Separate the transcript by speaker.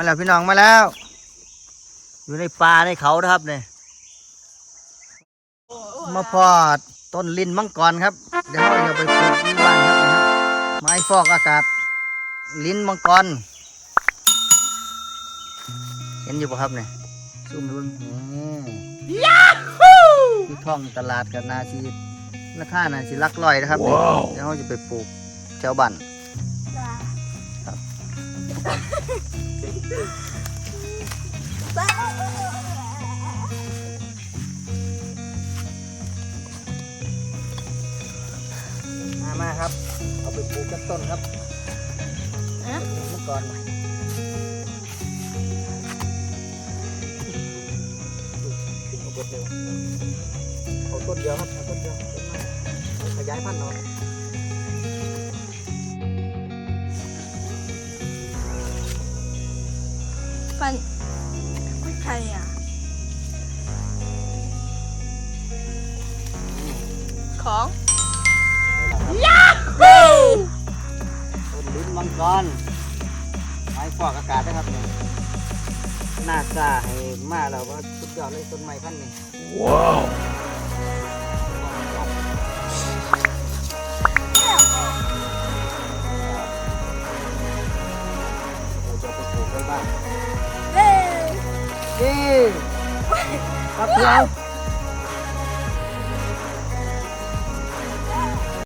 Speaker 1: มาแล้วพี่น้องมาแล้ว อยู่ในป่าในเขานะครับเนี่ยมาพอดต้นลินมังกรครับ เดี๋ยวเราจะไปปลูกที่บ้านครับนะครับไม้ฟอกอากาศ ลิ้นมังกร เห็นอยู่ปะครับเนี่ยซุ่มรุนยาฮูที่ท่องตลาดกับนาซีราคานาซีลักลอยนะครับเนี่ยเดี๋ยวเราจะไปปลูกแถวบ้านครับ มามาครับ เอาไปปลูกกันต้นครับ
Speaker 2: เอ๊ะ
Speaker 1: เมื่อก่อนเอาต้นเดียวเอาต้นเดียวครับเอาต้นเดียวขยายพันธุ์หน่อย
Speaker 2: ฟันใครอะ ของ
Speaker 1: นี่แหละครับ
Speaker 2: เฮ้ย
Speaker 1: ต้นลิ้นมังกรไม้ฟอกอากาศนะครับเนี่ยน่าซาให้มาแล้วว่าสุดยอดเลยต้นไม้พันธุ์นี่ว้าว นี่ครับเพื่อน